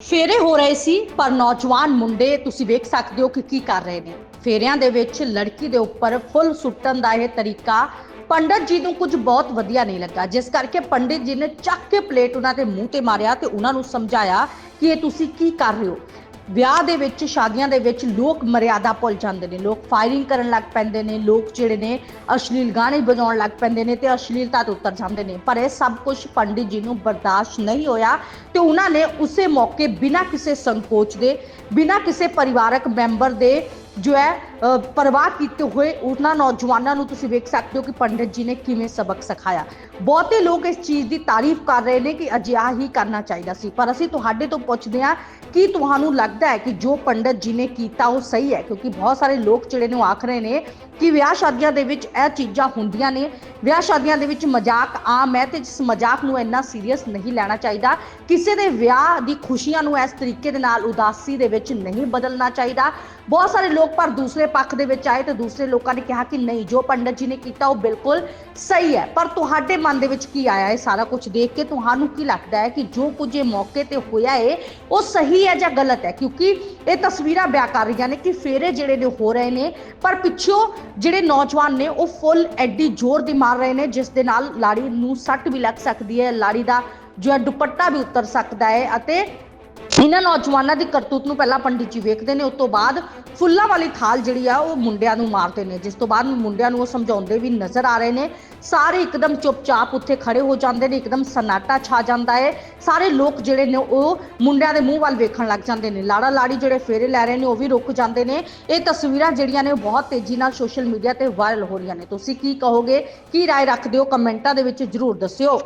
ਫੇਰੇ ਹੋ ਰਹੇ ਸੀ, ਪਰ ਨੌਜਵਾਨ ਮੁੰਡੇ ਤੁਸੀਂ ਵੇਖ ਸਕਦੇ ਹੋ ਕਿ ਕੀ ਕਰ ਰਹੇ ਨੇ। ਫੇਰਿਆਂ ਦੇ ਵਿੱਚ ਲੜਕੀ ਦੇ ਉੱਪਰ ਫੁੱਲ ਸੁੱਟਣ ਦਾ ਇਹ ਤਰੀਕਾ ਪੰਡਤ ਜੀ ਨੂੰ ਕੁਝ ਬਹੁਤ ਵਧੀਆ ਨਹੀਂ ਲੱਗਾ। ਜਿਸ ਕਰਕੇ ਪੰਡਿਤ ਜੀ ਨੇ ਚੱਕ ਕੇ ਪਲੇਟ ਉਹਨਾਂ ਦੇ ਮੂੰਹ ਤੇ ਮਾਰਿਆ ਤੇ ਉਹਨਾਂ ਨੂੰ ਸਮਝਾਇਆ ਕਿ ਇਹ ਤੁਸੀਂ ਕੀ ਕਰ ਰਹੇ ਹੋ। ਵਿਆਹ ਦੇ ਵਿੱਚ, ਸ਼ਾਦੀਆਂ ਦੇ ਵਿੱਚ ਲੋਕ ਮਰਿਆਦਾ ਭੁੱਲ ਜਾਂਦੇ ਨੇ। ਲੋਕ ਫਾਇਰਿੰਗ ਕਰਨ ਲੱਗ ਪੈਂਦੇ ਨੇ। ਲੋਕ ਜਿਹੜੇ ਨੇ, ਅਸ਼ਲੀਲ ਗਾਣੇ ਵਜਾਉਣ ਲੱਗ ਪੈਂਦੇ ਨੇ ਤੇ ਅਸ਼ਲੀਲਤਾ ਤੋਂ ਉਤਰ ਜਾਂਦੇ ਨੇ। ਪਰ ਇਹ ਸਭ ਕੁਝ ਪੰਡਿਤ ਜੀ ਨੂੰ ਬਰਦਾਸ਼ਤ ਨਹੀਂ ਹੋਇਆ ਤੇ ਉਹਨਾਂ ਨੇ ਉਸੇ ਮੌਕੇ ਬਿਨਾਂ ਕਿਸੇ ਸੰਕੋਚ ਦੇ, ਬਿਨਾਂ ਕਿਸੇ ਪਰਿਵਾਰਕ ਮੈਂਬਰ ਦੇ ਜੋ ਹੈ ਪਰਵਾਹ ਕੀਤੇ ਹੋਏ ਉਹਨਾਂ ਨੌਜਵਾਨਾਂ ਨੂੰ ਤੁਸੀਂ ਵੇਖ ਸਕਦੇ ਹੋ ਕਿ ਪੰਡਿਤ ਜੀ ਨੇ ਕਿਵੇਂ ਸਬਕ ਸਿਖਾਇਆ। ਬਹੁਤੇ ਲੋਕ ਇਸ ਚੀਜ਼ ਦੀ ਤਾਰੀਫ ਕਰ ਰਹੇ ਨੇ ਕਿ ਅਜਿਹਾ ਹੀ ਕਰਨਾ ਚਾਹੀਦਾ ਸੀ। ਪਰ ਅਸੀਂ ਤੁਹਾਡੇ ਤੋਂ ਪੁੱਛਦੇ ਹਾਂ, ਕਿ ਤੁਹਾਨੂੰ ਲੱਗਦਾ ਹੈ ਕਿ ਜੋ ਪੰਡਿਤ ਜੀ ਨੇ ਕੀਤਾ ਉਹ ਸਹੀ ਹੈ? ਕਿਉਂਕਿ ਬਹੁਤ ਸਾਰੇ ਲੋਕ ਜਿਹੜੇ ਨੇ ਉਹ ਆਖ ਰਹੇ ਨੇ ਕਿ ਵਿਆਹ ਸ਼ਾਦੀਆਂ ਦੇ ਵਿੱਚ ਇਹ ਚੀਜ਼ਾਂ ਹੁੰਦੀਆਂ ਨੇ। ਵਿਆਹ ਸ਼ਾਦੀਆਂ ਦੇ ਵਿੱਚ ਮਜ਼ਾਕ ਆਮ ਹੈ ਤੇ ਇਸ ਮਜ਼ਾਕ ਨੂੰ ਇੰਨਾ ਸੀਰੀਅਸ ਨਹੀਂ ਲੈਣਾ ਚਾਹੀਦਾ। ਕਿਸੇ ਦੇ ਵਿਆਹ ਦੀ ਖੁਸ਼ੀਆਂ ਨੂੰ ਇਸ ਤਰੀਕੇ ਦੇ ਨਾਲ ਉਦਾਸੀ ਦੇ ਵਿੱਚ ਨਹੀਂ ਬਦਲਣਾ ਚਾਹੀਦਾ। ਬਹੁਤ ਸਾਰੇ ਲੋਕ ਪਰ ਦੂਸਰੇ ਪੱਖ ਦੇ ਵਿੱਚ ਆਏ ਤੇ ਦੂਸਰੇ ਲੋਕਾਂ ਨੇ ਕਿਹਾ ਕਿ ਨਹੀਂ, ਜੋ ਪੰਡਤ ਜੀ ਨੇ ਕੀਤਾ ਉਹ ਬਿਲਕੁਲ ਸਹੀ ਹੈ। ਪਰ ਤੁਹਾਡੇ ਮਨ ਦੇ ਵਿੱਚ ਕੀ ਆਇਆ ਇਹ ਸਾਰਾ ਕੁਝ ਦੇਖ ਕੇ? ਤੁਹਾਨੂੰ ਕੀ ਲੱਗਦਾ ਹੈ ਕਿ ਜੋ ਕੁਝ ਇਹ ਮੌਕੇ ਤੇ ਹੋਇਆ ਹੈ ਉਹ ਸਹੀ ਹੈ ਜਾਂ ਗਲਤ ਹੈ? ਕਿਉਂਕਿ ਇਹ ਤਸਵੀਰਾਂ ਬਿਆਨ ਕਰ ਰਹੀਆਂ ਨੇ ਕਿ ਫੇਰੇ ਜਿਹੜੇ ਨੇ ਹੋ ਰਹੇ ਨੇ, ਪਰ ਪਿੱਛੋਂ ਜਿਹੜੇ ਨੌਜਵਾਨ ਨੇ ਉਹ ਫੁੱਲ ਐਡੀ ਜ਼ੋਰ ਦੀ ਮਾਰ ਰਹੇ ਨੇ, ਜਿਸ ਦੇ ਨਾਲ ਲਾੜੀ ਨੂੰ ਸੱਟ ਵੀ ਲੱਗ ਸਕਦੀ ਹੈ, ਲਾੜੀ ਦਾ ਜੋ ਹੈ ਦੁਪੱਟਾ ਵੀ ਉਤਰ ਸਕਦਾ ਹੈ ਅਤੇ ਇਹਨਾਂ ਨੌਜਵਾਨਾਂ ਦੀ ਕਰਤੂਤ ਨੂੰ ਪਹਿਲਾਂ ਪੰਡਿਤ ਜੀ ਵੇਖਦੇ ਨੇ ਉਸ ਤੋਂ ਬਾਅਦ ਫੁੱਲਾਂ ਵਾਲੀ ਥਾਲ ਜਿਹੜੀ ਆ ਉਹ ਮੁੰਡਿਆਂ ਨੂੰ ਮਾਰਦੇ ਨੇ ਜਿਸ ਤੋਂ ਬਾਅਦ ਮੁੰਡਿਆਂ ਨੂੰ ਉਹ ਸਮਝਾਉਂਦੇ ਵੀ ਨਜ਼ਰ ਆ ਰਹੇ ਨੇ ਸਾਰੇ ਇੱਕਦਮ ਚੁੱਪਚਾਪ ਉੱਥੇ ਖੜੇ ਹੋ ਜਾਂਦੇ ਨੇ ਇੱਕਦਮ ਸਨਾਟਾ ਛਾ ਜਾਂਦਾ ਹੈ ਸਾਰੇ ਲੋਕ ਜਿਹੜੇ ਨੇ ਉਹ ਮੁੰਡਿਆਂ ਦੇ ਮੂੰਹ ਵੱਲ ਵੇਖਣ ਲੱਗ ਜਾਂਦੇ ਨੇ ਲਾੜਾ ਲਾੜੀ ਜਿਹੜੇ ਫੇਰੇ ਲੈ ਰਹੇ ਨੇ ਉਹ ਵੀ ਰੁਕ ਜਾਂਦੇ ਨੇ ਇਹ ਤਸਵੀਰਾਂ ਜਿਹੜੀਆਂ ਨੇ ਉਹ ਬਹੁਤ ਤੇਜ਼ੀ ਨਾਲ ਸੋਸ਼ਲ ਮੀਡੀਆ ਤੇ ਵਾਇਰਲ ਹੋ ਰਹੀਆਂ ਨੇ ਤੁਸੀਂ ਕੀ ਕਹੋਗੇ ਕੀ رائے ਰੱਖਦੇ ਹੋ ਕਮੈਂਟਾਂ ਦੇ ਵਿੱਚ ਜਰੂਰ ਦੱਸਿਓ